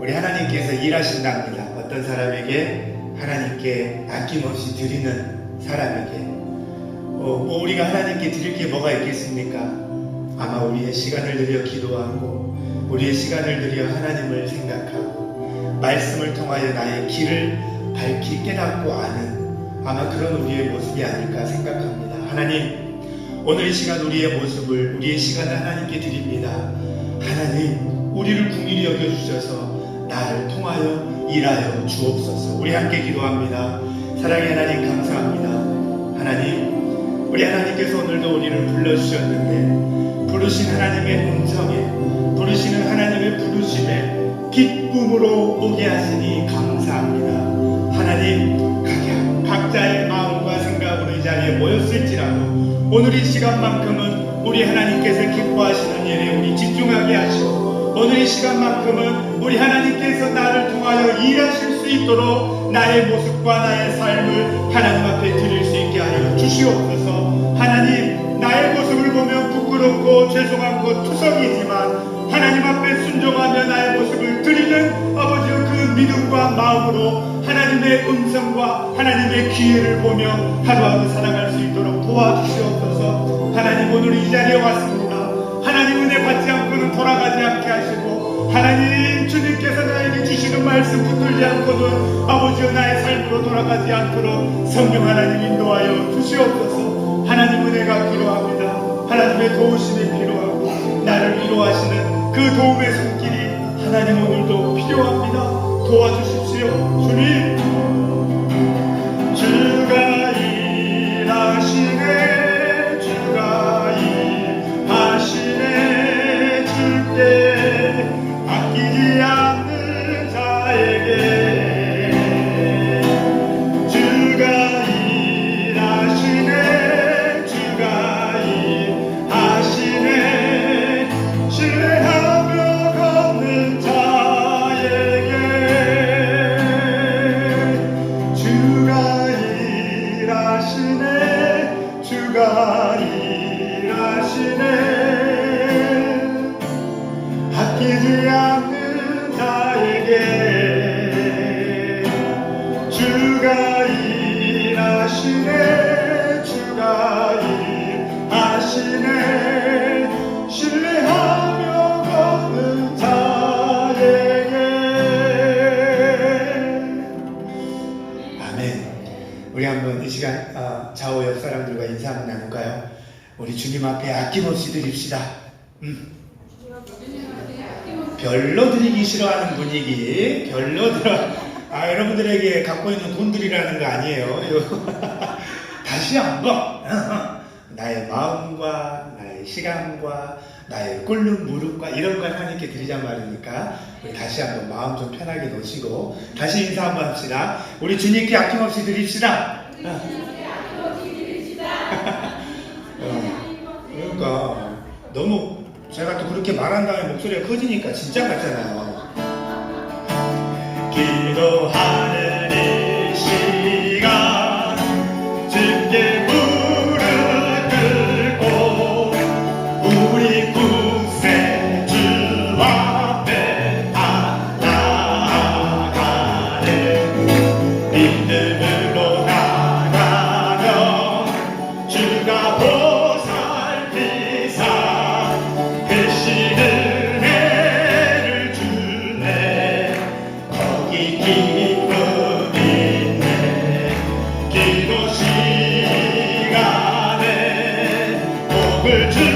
우리 하나님께서 일하신답니다. 어떤 사람에게 하나님께 아낌없이 드리는 사람에게 어, 뭐 우리가 하나님께 드릴 게 뭐가 있겠습니까? 아마 우리의 시간을 들여 기도하고 우리의 시간을 들여 하나님을 생각하고 말씀을 통하여 나의 길을 밝히 깨닫고 아는 아마 그런 우리의 모습이 아닐까 생각합니다. 하나님 오늘 이 시간 우리의 모습을 우리의 시간을 하나님께 드립니다. 하나님 우리를 궁일히 여겨주셔서 나를 통하여 일하여 주옵소서. 우리 함께 기도합니다. 사랑의 하나님 감사합니다. 하나님 우리 하나님께서 오늘도 우리를 불러주셨는데 부르신 하나님의 음성에 부르시는 하나님의 부르심에 기쁨으로 오게 하시니 감사합니다. 하나님 각- 각자의 마음과 생각으로 이 자리에 모였을지라도 오늘 이 시간만큼은 우리 하나님께서 기뻐하시는 일에 우리 집중하게 하시고 오늘 이 시간만큼은 우리 하나님께서 나를 통하여 일하실 수 있도록 나의 모습과 나의 삶을 하나님 앞에 드릴 수 있게 하여 주시옵소서. 하나님 나의 모습을 보면 부끄럽고 죄송하고 투성이지만 하나님 앞에 순종하며 나의 모습을 드리는 아버지의 그 믿음과 마음으로 하나님의 음성과 하나님의 기회를 보며 하루하루 살아갈 수 있도록 도와주시옵소서. 하나님 오늘 이 자리에 왔습니다. 하나님 은혜 받지 않고 는 돌아가지 않게 하시고 하나님 주님께서 나에게 주시는 말씀 붙들지 않고는 아버지여 나의 삶으로 돌아가지 않도록 성령 하나님 인도하여 주시옵소서. 하나님 은혜가 필요합니다. 하나님의 도우심이 필요하고 나를 위로하시는 그 도움의 손길이 하나님 오늘도 필요합니다. 도와주십시오. 주님 우리 한번 이 시간 어, 좌우 옆 사람들과 인사 한번 나눌까요? 우리 주님 앞에 아낌없이 드립시다 음. 별로 드리기 싫어하는 분위기 별로 들어 아 여러분들에게 갖고 있는 돈들이라는 거 아니에요 다시 한번 나의 마음과 나의 시간과 나의 꿇는 무릎과 이런 걸 하나님께 드리자 말이니까 우리 다시 한번 마음 좀 편하게 놓으시고 다시 인사 한번 합시다. 우리 주님께 아낌없이 드립시다. 어, 그러니까 너무 제가 또 그렇게 말한 다음에 목소리가 커지니까 진짜 같잖아요. 기도하는 być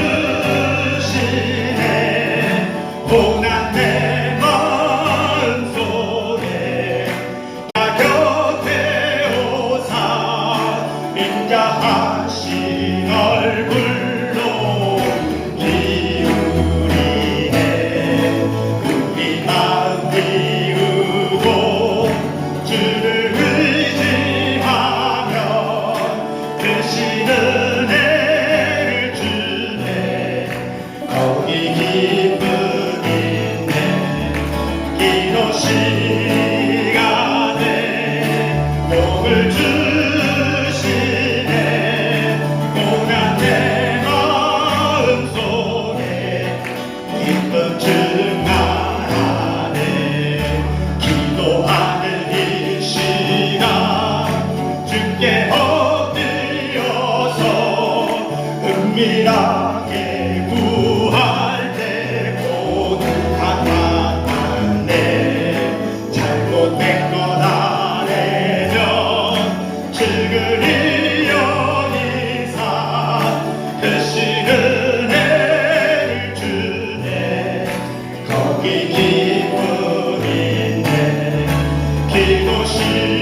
기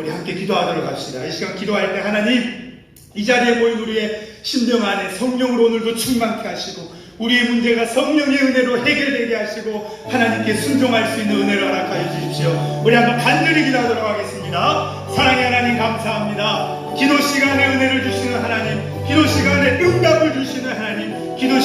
우리 함께 기도하도록 합시다. 이 시간 기도할 때 하나님 이 자리에 모인 우리의 심령 안에 성령으로 오늘도 충만케 하시고 우리의 문제가 성령의 은혜로 해결되게 하시고 하나님께 순종할 수 있는 은혜를 허락하여 주십시오. 우리 한번 간절히 기도하도록 하겠습니다. 사랑의 하나님 감사합니다. 기도 시간에 은혜를 주시는 하나님, 기도 시간에 응답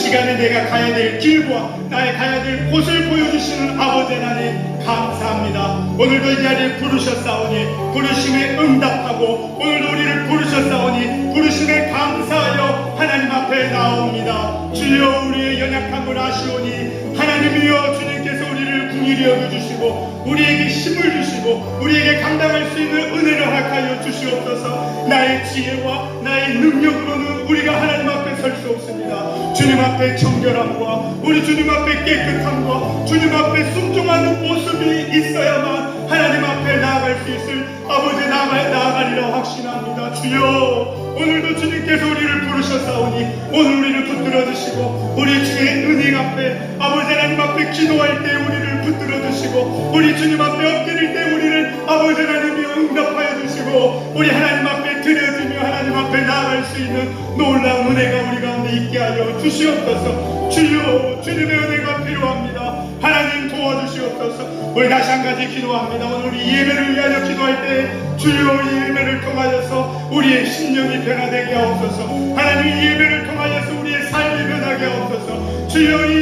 시간에 내가 가야 될 길과 나의 가야 될 곳을 보여주시는 아버지 하나님 감사합니다. 오늘도 이 자리에 부르셨사오니 부르심에 응답하고 오늘도 우리를 부르셨사오니 부르심에 감사하여 하나님 앞에 나옵니다. 주여 우리의 연약함을 아시오니 하나님이여 주님께서 우리를 궁일히 여겨주시고 우리에게 힘을 주시고 우리에게 감당할 수 있는 은혜를 허락하여 주시옵소서 나의 지혜와 나의 능력으로는 우리가 하나님 앞에 설수 없습니다. 주님 앞에 정결함과 우리 주님 앞에 깨끗함과 주님 앞에 순종하는 모습이 있어야만 하나님 앞에 나아갈 수 있을 아버지 나아갈, 나아가리라 확신합니다. 주여 오늘도 주님께서 우리를 부르셨사오니 오늘 우리를 붙들어 주시고 우리 주의 은행 앞에 아버지 하나님 앞에 기도할 때 우리를 붙들어 주시고 우리 주님 앞에 엎드릴 때 우리를 아버지 하나님이 응답하여 주시고 우리 하나님 앞에 드려지며 하나님 나아갈 수 있는 놀라운 은혜가 우리 가운데 있게 하여 주시옵소서. 주여 주님의 은혜가 필요합니다. 하나님 도와주시옵소서. 우리 다시 한 가지 기도합니다. 오늘 우리 예배를 위하여 기도할 때 주여 이 예배를 통하여서 우리의 심령이 변화되게 하옵소서. 하나님 이 예배를 통하여서 우리의 삶이 변하게 하옵소서. 주여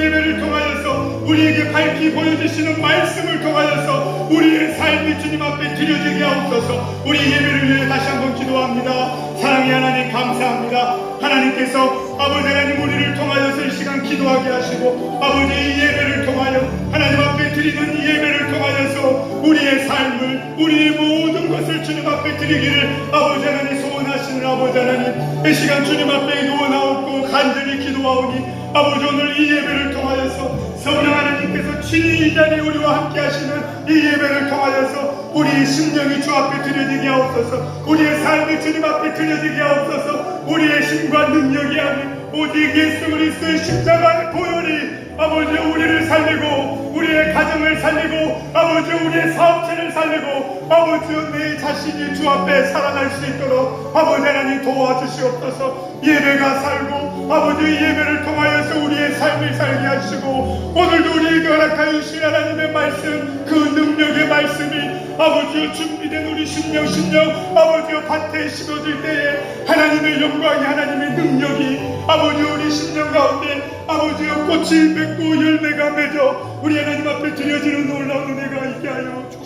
우리에게 밝히 보여주시는 말씀을 통하여서 우리의 삶이 주님 앞에 드려지게 하옵소서. 우리 예배를 위해 다시 한번 기도합니다. 사랑의 하나님 감사합니다. 하나님께서 아버지 하나님 우리를 통하여서 이 시간 기도하게 하시고 아버지 이 예배를 통하여 하나님 앞에 드리는 이 예배를 통하여서 우리의 삶을 우리의 모든 것을 주님 앞에 드리기를 아버지 하나님 소원하시는 아버지 하나님 이 시간 주님 앞에 누워나오고 간절히 기도하오니 아버지 오늘 이 예배를 통하여서 성령 하나님께서 친히 이 자리에 우리와 함께 하시는 이 예배를 통하여서 우리의 심령이 주 앞에 드려지게 하옵소서. 우리의 삶이 주님 앞에 드려지게 하옵소서. 우리의 힘과 능력이 아닌 오직 예수 그리스도의 십자가의 보혈이 아버지 우리를 살리고 우리의 가정을 살리고 아버지 우리의 사업체를 살리고 아버지 내 자신이 주 앞에 살아날 수 있도록 아버지 하나님 도와주시옵소서. 예배가 살고 아버지 예배를 통하여서 우리의 삶을 살게 하시고 오늘도 우리에게 허락하여 주신 하나님의 말씀 그 능력의 말씀이 아버지여 준비된 우리 심령 심령 아버지여 밭에 심어질 때에 하나님의 영광이 하나님의 능력이 아버지 우리 심령 가운데 아버지여 꽃이 맺고 열매가 맺어 우리 하나님 앞에 드려지는 놀라운 은혜가 있게 하여 주시옵소서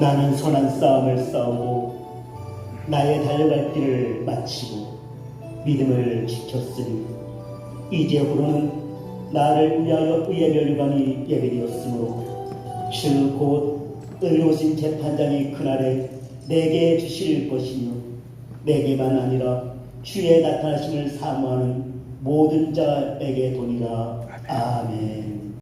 나는 선한 싸움을 싸우고 나의 달려갈 길을 마치고 믿음을 지켰으니 이제부로는 나를 위하여 의의 멸관이 예비되었으므로 주 곧 의로우신 재판장이 그날에 내게 주실 것이며 내게만 아니라 주의 나타나심을 사모하는 모든 자에게 도니라. 아멘